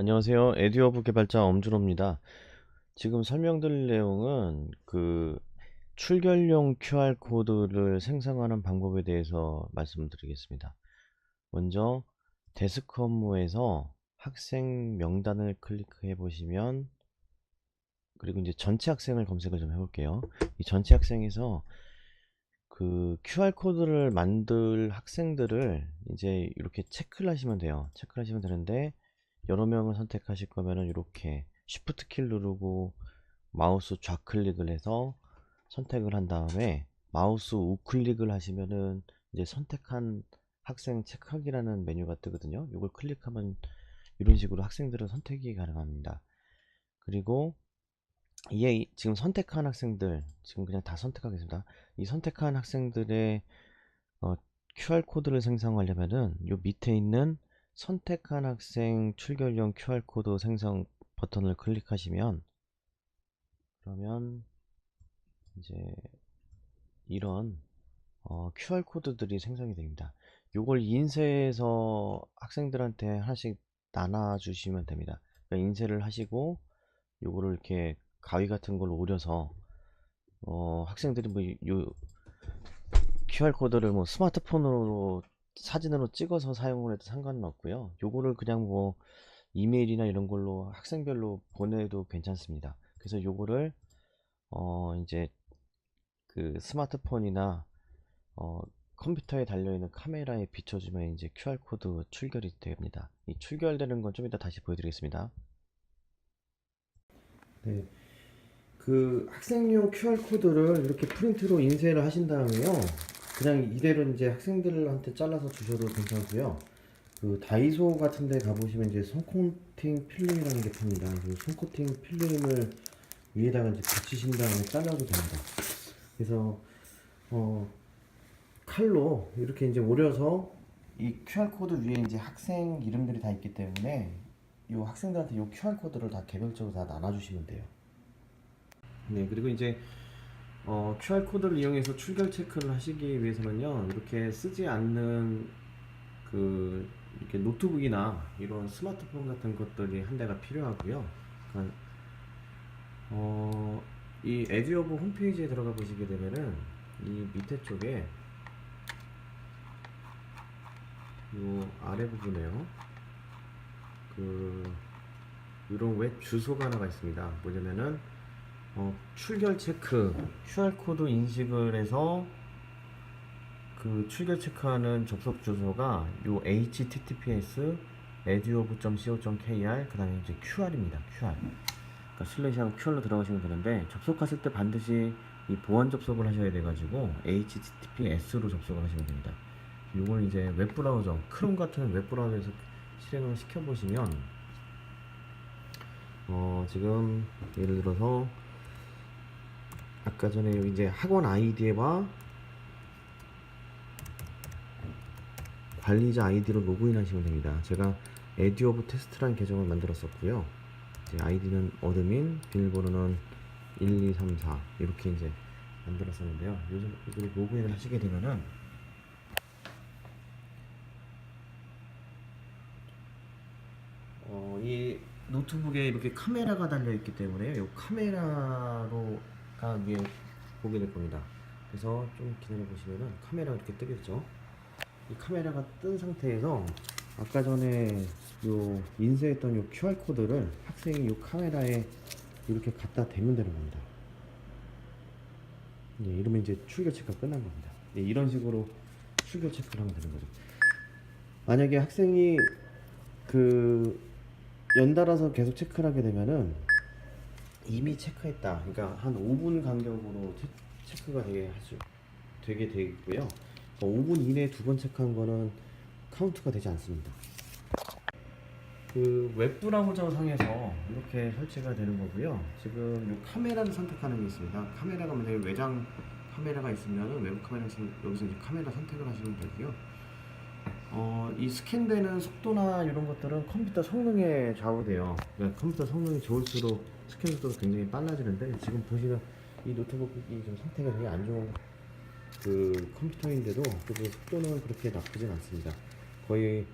안녕하세요. 에듀어브 개발자 엄준호입니다. 지금 설명드릴 내용은 그 출결용 QR코드를 생성하는 방법에 대해서 말씀드리겠습니다. 먼저 데스크 업무에서 학생 명단을 클릭해 보시면 그리고 이제 전체 학생을 검색을 좀 해볼게요. 이 전체 학생에서 그 QR코드를 만들 학생들을 이제 이렇게 체크를 하시면 돼요. 체크를 하시면 되는데 여러 명을 선택하실 거면은 이렇게 Shift 키를 누르고 마우스 좌클릭을 해서 선택을 한 다음에 마우스 우클릭을 하시면은 이제 선택한 학생 체크하기라는 메뉴가 뜨거든요. 이걸 클릭하면 이런 식으로 학생들은 선택이 가능합니다. 그리고 이에 지금 선택한 학생들 지금 그냥 다 선택하겠습니다. 이 선택한 학생들의 어, QR 코드를 생성하려면은 요 밑에 있는 선택한 학생 출결용 QR코드 생성 버튼을 클릭하시면 그러면 이제 이런 어, QR코드들이 생성이 됩니다. 요걸 인쇄해서 학생들한테 하나씩 나눠주시면 됩니다. 그러니까 인쇄를 하시고 요거를 이렇게 가위 같은 걸로 오려서 어, 학생들이 뭐 요 QR코드를 뭐 스마트폰으로 사진으로 찍어서 사용을 해도 상관은 없고요. 요거를 그냥 뭐 이메일이나 이런 걸로 학생별로 보내도 괜찮습니다. 그래서 요거를 어 이제 그 스마트폰이나 어 컴퓨터에 달려있는 카메라에 비춰주면 이제 QR코드 출결이 됩니다. 이 출결되는 건 좀 이따 다시 보여드리겠습니다. 네. 그 학생용 QR코드를 이렇게 프린트로 인쇄를 하신 다음에요. 그냥 이대로 이제 학생들한테 잘라서 주셔도 괜찮고요. 그 다이소 같은 데 가보시면 이제 손코팅 필름이라는 게 팝니다. 그 손코팅 필름을 위에다가 이제 붙이신 다음에 잘라도 됩니다. 그래서 어 칼로 이렇게 이제 오려서 이 QR코드 위에 이제 학생 이름들이 다 있기 때문에 이 학생들한테 이 QR코드를 다 개별적으로 다 나눠주시면 돼요. 네, 그리고 이제 어, QR코드를 이용해서 출결 체크를 하시기 위해서는요, 이렇게 쓰지 않는 그 이렇게 노트북이나 이런 스마트폰 같은 것들이 한 대가 필요하고요. 그러니까 어, 이 에듀어브 홈페이지에 들어가 보시게 되면은 이 밑에 쪽에 요 아래 부분에요. 그 이런 웹 주소가 하나가 있습니다. 뭐냐면은 어, 출결 체크 QR코드 인식을 해서 그 출결 체크하는 접속 주소가 요 https eduov.co.kr 그 다음에 이제 QR입니다. QR. 그러니까 슬래시하고 QR로 들어가시면 되는데 접속하실 때 반드시 이 보안 접속을 하셔야 돼 가지고 https로 접속을 하시면 됩니다. 이걸 이제 웹 브라우저, 크롬 같은 웹 브라우저에서 실행을 시켜 보시면 어, 지금 예를 들어서 아까 전에 이제 학원 아이디와 관리자 아이디로 로그인 하시면 됩니다. 제가 에듀 오브 테스트라는 계정을 만들었었고요. 이제 아이디는 어드민, 비밀번호는 1234 이렇게 이제 만들었었는데요. 요즘 이걸 로그인을 하시게 되면은 어, 이 노트북에 이렇게 카메라가 달려 있기 때문에 이 카메라로 가 위에 보게 될 겁니다. 그래서 좀 기다려 보시면은 카메라가 이렇게 뜨겠죠. 이 카메라가 뜬 상태에서 아까 전에 요 인쇄했던 요 QR 코드를 학생이 요 카메라에 이렇게 갖다 대면 되는 겁니다. 예, 이러면 이제 출결 체크가 끝난 겁니다. 예, 이런 식으로 출결 체크를 하면 되는 거죠. 만약에 학생이 그 연달아서 계속 체크를 하게 되면은 이미 체크했다. 그러니까 한 5분 간격으로 체, 체크가 되게 하죠. 되게 되고요. 5분 이내에 두 번 체크한 거는 카운트가 되지 않습니다. 그 웹브라우저 상에서 이렇게 설치가 되는 거고요. 지금 이 카메라를 선택하는 게 있습니다. 카메라가 만약에 외장 카메라가 있으면 외부 카메라 여기서 이제 카메라 선택을 하시면 되고요. 어, 이 스캔되는 속도나 이런 것들은 컴퓨터 성능에 좌우돼요. 그러니까 컴퓨터 성능이 좋을수록 스캔 속도가 굉장히 빨라지는데 지금 보시면 이 노트북이 좀 상태가 되게 안 좋은 그 컴퓨터인데도 그 속도는 그렇게 나쁘진 않습니다. 거의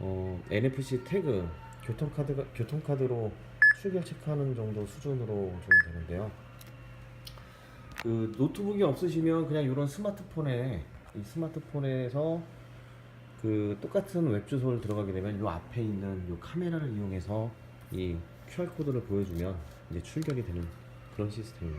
어, NFC 태그 교통카드가 교통카드로 출결 체크하는 정도 수준으로 좀 되는데요. 그 노트북이 없으시면 그냥 이런 스마트폰에 이 스마트폰에서 그 똑같은 웹 주소를 들어가게 되면 이 앞에 있는 이 카메라를 이용해서 이 QR 코드를 보여주면 이제 출결이 되는 그런 시스템입니다.